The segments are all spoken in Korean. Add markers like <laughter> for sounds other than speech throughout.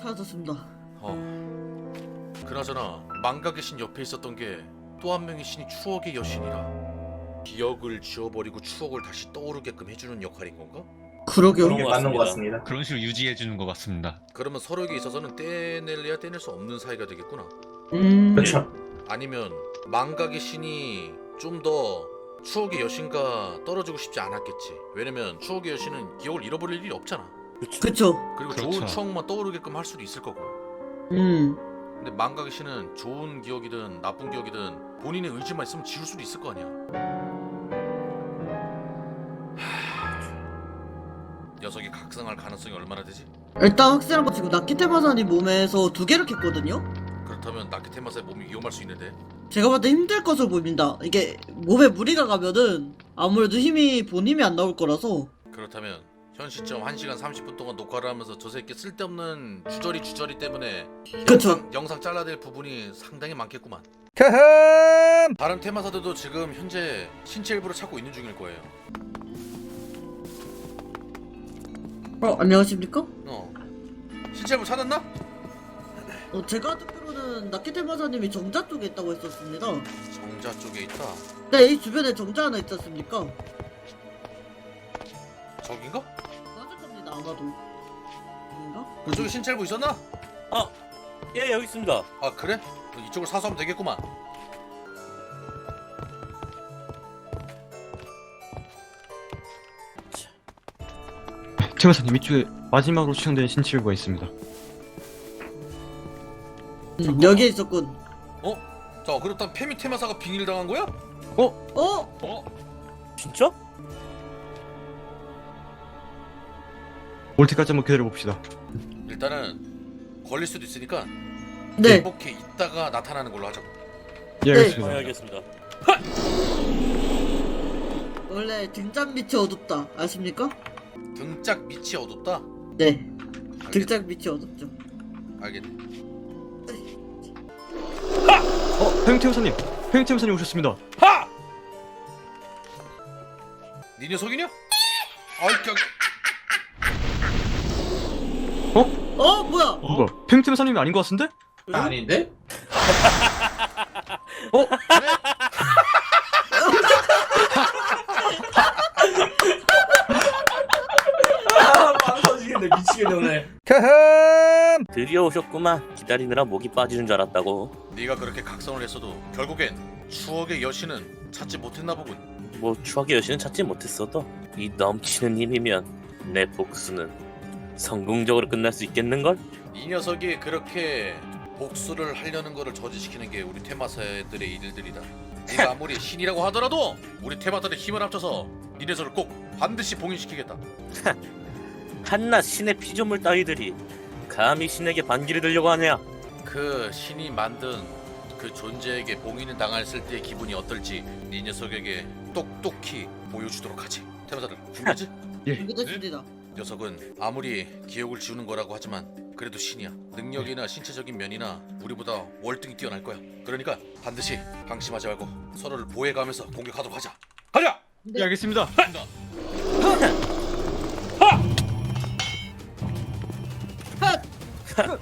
사라졌습니다. 어. 그나저나 망각의 신 옆에 있었던 게 또 한 명의 신이 추억의 여신이라 기억을 지워버리고 추억을 다시 떠오르게끔 해주는 역할인 건가? 그러게요. 그런 게 맞는 것 같습니다. 그런 식으로 유지해 주는 것 같습니다. 그러면 서로에게 있어서는 떼낼래야 떼낼 수 없는 사이가 되겠구나. 음. 그렇죠. 아니면 망각의 신이 좀 더 추억의 여신과 떨어지고 싶지 않았겠지. 왜냐면 추억의 여신은 기억을 잃어버릴 일이 없잖아. 그쵸. 그리고 그렇죠. 좋은 추억만 떠오르게끔 할 수도 있을 거고. 음. 근데 망각의 신은 좋은 기억이든 나쁜 기억이든 본인의 의지만 있으면 지울 수도 있을 거 아니야. 하... 녀석이 각성할 가능성이 얼마나 되지? 일단 확실한 건 지금 나키테마사니 몸에서 두 개를 캤거든요. 그렇다면 나키테마사의 몸이 위험할 수 있는데 제가 봤을 때 힘들 것으로 보입니다. 이게 몸에 무리가 가면은 아무래도 힘이 본 힘이 안 나올 거라서 그렇다면 현 시점 1시간 30분 동안 녹화를 하면서 저 새끼 쓸데없는 주저리 주저리 때문에 그쵸. 영상, 영상 잘라낼 부분이 상당히 많겠구만 크흠 다른 테마사들도 지금 현재 신체 일부를 찾고 있는 중일 거예요 어 안녕하십니까? 어 신체 일부 찾았나? 어, 제가 듣기로는 나키테마사님이 정자 쪽에 있다고 했었습니다. 정자 쪽에 있다 네, 이 주변에 정자 하나 있지 않습니까? 저긴가? 겁니다 아마도. 아닌가? 그쪽에 신체 일부 있었나? 예 여기 있습니다. 아 그래? 그럼 이쪽을 사수하면 되겠구만 최마사님 이쪽에 마지막으로 추천된 신치유가 있습니다 음, 여기에 있었군. 자 그렇다면 페미 테마사가 빙일당한 거야? 어? 진짜? 올 때까지 한번 기다려 봅시다 일단은 걸릴 수도 있으니까 네. 행복해 있다가 나타나는 걸로 하자고 예 네. 알겠습니다 아, 알겠습니다. 원래 등잔 밑이 어둡다. 아십니까? 등짝 밑이 어둡다? 네. 알겠, 등잔 밑이 어둡죠. 알겠네 어 허영태우사님 허영태우사님 오셨습니다 네 녀석이냐? 아이 저 어? 뭐야? 어? 뭐야 허영태우사님이 아닌 것 같은데? 아닌데? 아, 빵 터지겠네. 미치겠네 오늘. 크흠 드디어 오셨구만. 기다리느라 목이 빠지는 줄 알았다고. 네가 그렇게 각성을 했어도 결국엔 추억의 여신은 찾지 못했나 보군 뭐 추억의 여신은 찾지 못했어도 이 넘치는 힘이면 내 복수는 성공적으로 끝날 수 있겠는걸? 이 녀석이 그렇게 복수를 하려는 거를 저지시키는 게 우리 테마사들의 일들이다 네가 <laughs> 아무리 신이라고 하더라도 우리 테마사들의 힘을 합쳐서 이 녀석을 꼭 반드시 봉인시키겠다 <laughs> 한낱 신의 피조물 따위들이 감히 신에게 반기를 들려고 하냐? 그 신이 만든 그 존재에게 봉인을 당했을 때의 기분이 어떨지 네 녀석에게 똑똑히 보여주도록 하지 테마사들 준비하지? <laughs> 준비됐습니다. 녀석은 아무리 기억을 지우는 거라고 하지만 그래도 신이야. 능력이나 신체적인 면이나 우리보다 월등히 뛰어날 거야. 그러니까 반드시 방심하지 말고 서로를 보호해가면서 공격하도록 하자. 가자! 예 알겠습니다 간다. 자,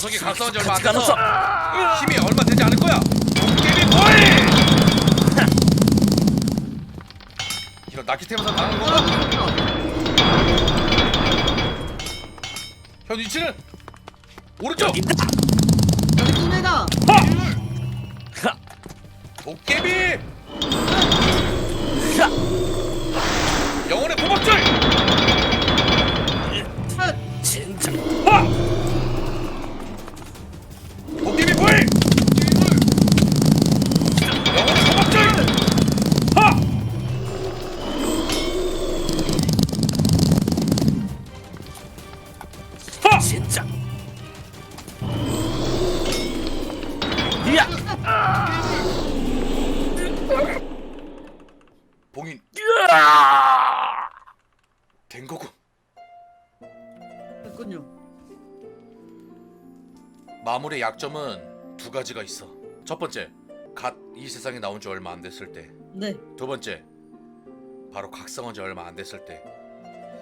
녀석이 각성한 지 얼마 안 돼서. 힘이 얼마 되지 않을 거야. 도깨비 보이! <laughs> 이런 나키테마사 당한 건가? 현 위치는 오른쪽 여기 있습니다. 도깨비 영혼의 포박줄 된 거군 됐군요. 마물의 약점은 두두 가지가 있어. 첫 번째, 갓 이 세상에 나온 지 얼마 안 됐을 때. 네. 두 번째, 바로 각성한 지 얼마 안 됐을 때.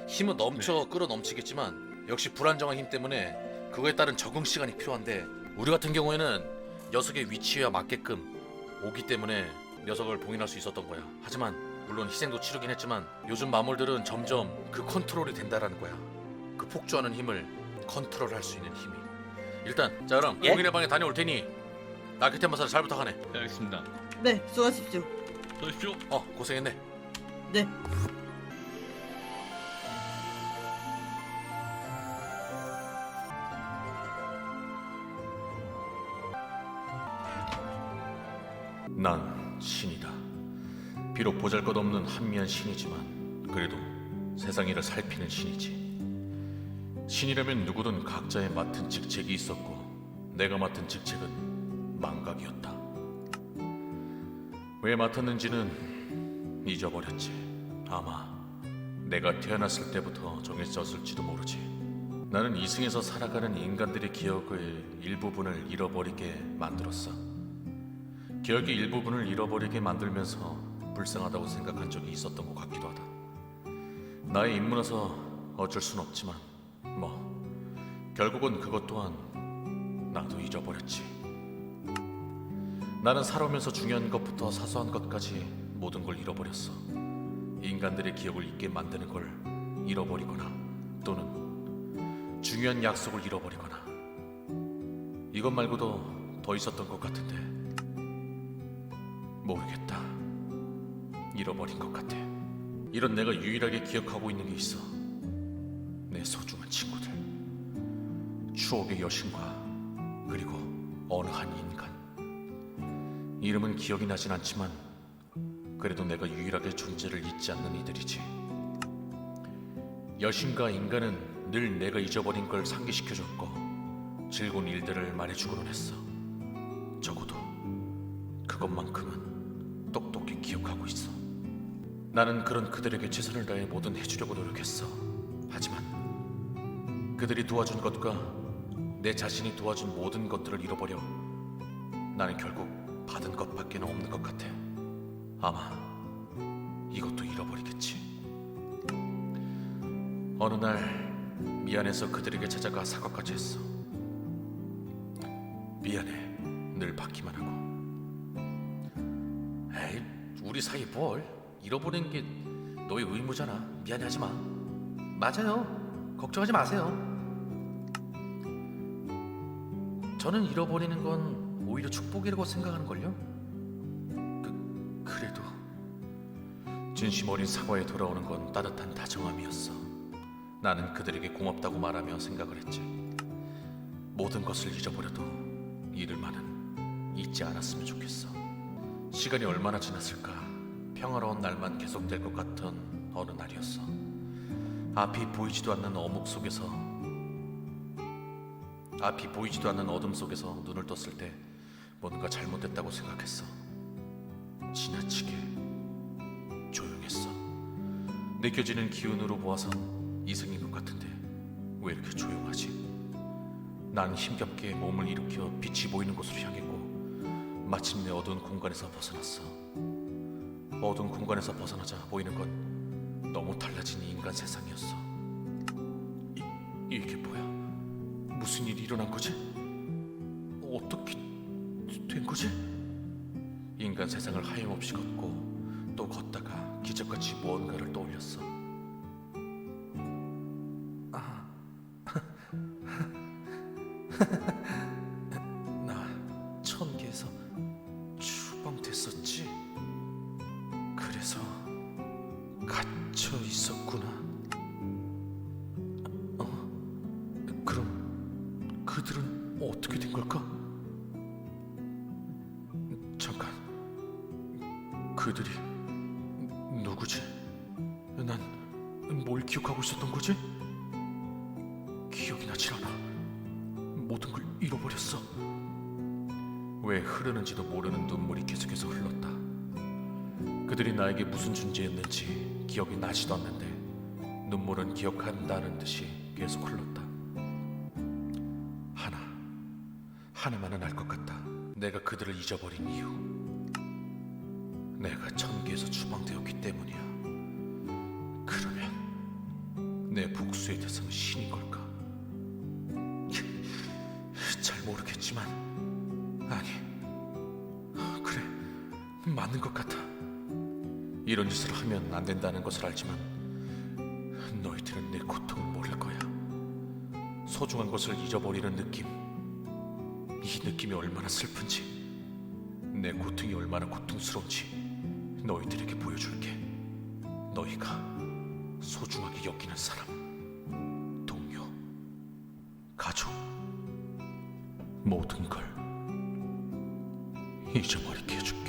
힘은 넘쳐 끌어 넘치겠지만 역시 불안정한 힘 때문에 그거에 따른 적응 시간이 필요한데 우리 같은 경우에는 녀석의 위치에 맞게끔 오기 때문에 녀석을 봉인할 수 있었던 거야. 하지만 물론 희생도 치르긴 했지만 요즘 마물들은 점점 그 컨트롤이 된다라는 거야. 그 폭주하는 힘을 컨트롤할 수 있는 힘이. 일단 자 그럼 예? 봉인의 방에 다녀올 테니 나그테 마사를 잘 부탁하네. 네, 알겠습니다. 네, 수고하십시오. 서십시오. 어 고생했네. 네. 비록 보잘것없는 한미한 신이지만 그래도 세상 일을 살피는 신이지. 신이라면 누구든 각자의 맡은 직책이 있었고 내가 맡은 직책은 망각이었다. 왜 맡았는지는 잊어버렸지. 아마 내가 태어났을 때부터 정해졌을지도 모르지. 나는 이승에서 살아가는 인간들의 기억의 일부분을 잃어버리게 만들었어. 기억의 일부분을 잃어버리게 만들면서 불쌍하다고 생각한 적이 있었던 것 같기도 하다. 나의 임무라서 어쩔 순 없지만 뭐 결국은 그것 또한 나도 잊어버렸지. 나는 살아오면서 중요한 것부터 사소한 것까지 모든 걸 잃어버렸어. 인간들의 기억을 잊게 만드는 걸 잃어버리거나 또는 중요한 약속을 잃어버리거나 이것 말고도 더 있었던 것 같은데 모르겠다. 잃어버린 것 같아. 이런 내가 유일하게 기억하고 있는 게 있어. 내 소중한 친구들. 추억의 여신과 그리고 어느 한 인간. 이름은 기억이 나진 않지만 그래도 내가 유일하게 존재를 잊지 않는 이들이지. 여신과 인간은 늘 내가 잊어버린 걸 상기시켜줬고 즐거운 일들을 말해주곤 했어. 적어도 그것만큼은 똑똑히 기억하고 있어. 나는 그런 그들에게 최선을 다해 뭐든 해주려고 노력했어. 하지만 그들이 도와준 것과 내 자신이 도와준 모든 것들을 잃어버려 나는 결국 받은 것밖에 없는 것 같아. 아마 이것도 잃어버리겠지. 어느 날 미안해서 그들에게 찾아가 사과까지 했어. 미안해. 늘 받기만 하고. 에이, 우리 사이 뭘 잃어버리는 게 너의 의무잖아. 미안해하지 마. 맞아요. 걱정하지 마세요. 저는 잃어버리는 건 오히려 축복이라고 생각하는 걸요. 그 그래도 진심 어린 사과에 돌아오는 건 따뜻한 다정함이었어. 나는 그들에게 고맙다고 말하며 생각을 했지. 모든 것을 잊어버려도 이들만은 잊지 않았으면 좋겠어. 시간이 얼마나 지났을까? 평화로운 날만 계속될 것 같던 어느 날이었어. 앞이 보이지도 않는 어묵 속에서 앞이 보이지도 않는 어둠 속에서 눈을 떴을 때 뭔가 잘못됐다고 생각했어. 지나치게 조용했어. 느껴지는 기운으로 보아선 이승인 것 같은데 왜 이렇게 조용하지? 난 힘겹게 몸을 일으켜 빛이 보이는 곳으로 향했고 마침내 어두운 공간에서 벗어났어. 어두운 공간에서 벗어나자 보이는 건 너무 달라진 인간 세상이었어. 이, 이게 뭐야? 무슨 일이 일어난 거지? 어떻게 된 거지? 인간 세상을 하염없이 걷고 또 걷다가 기적같이 무언가를 떠올렸어. 있었구나. 어? 그럼 그들은 어떻게 된 걸까? 잠깐. 그들이 누구지? 난 뭘 기억하고 있었던 거지? 기억이 나질 않아. 모든 걸 잃어버렸어. 왜 흐르는지도 모르는 눈물이 계속해서 흘렀다. 그들이 나에게 무슨 존재였는지 기억이 나지도 않는데 눈물은 기억한다는 듯이 계속 흘렀다. 하나, 하나만은 알 것 같다. 내가 그들을 잊어버린 이유. 내가 천계에서 추방되었기 때문이야. 그러면 내 복수의 대상은 신인 걸까? <laughs> 잘 모르겠지만 아니 그래 맞는 것 같아. 이런 짓을 하면 안 된다는 것을 알지만 너희들은 내 고통을 모를 거야. 소중한 것을 잊어버리는 느낌. 이 느낌이 얼마나 슬픈지, 내 고통이 얼마나 고통스러운지 너희들에게 보여줄게. 너희가 소중하게 여기는 사람, 동료, 가족, 모든 걸 잊어버리게 해줄게.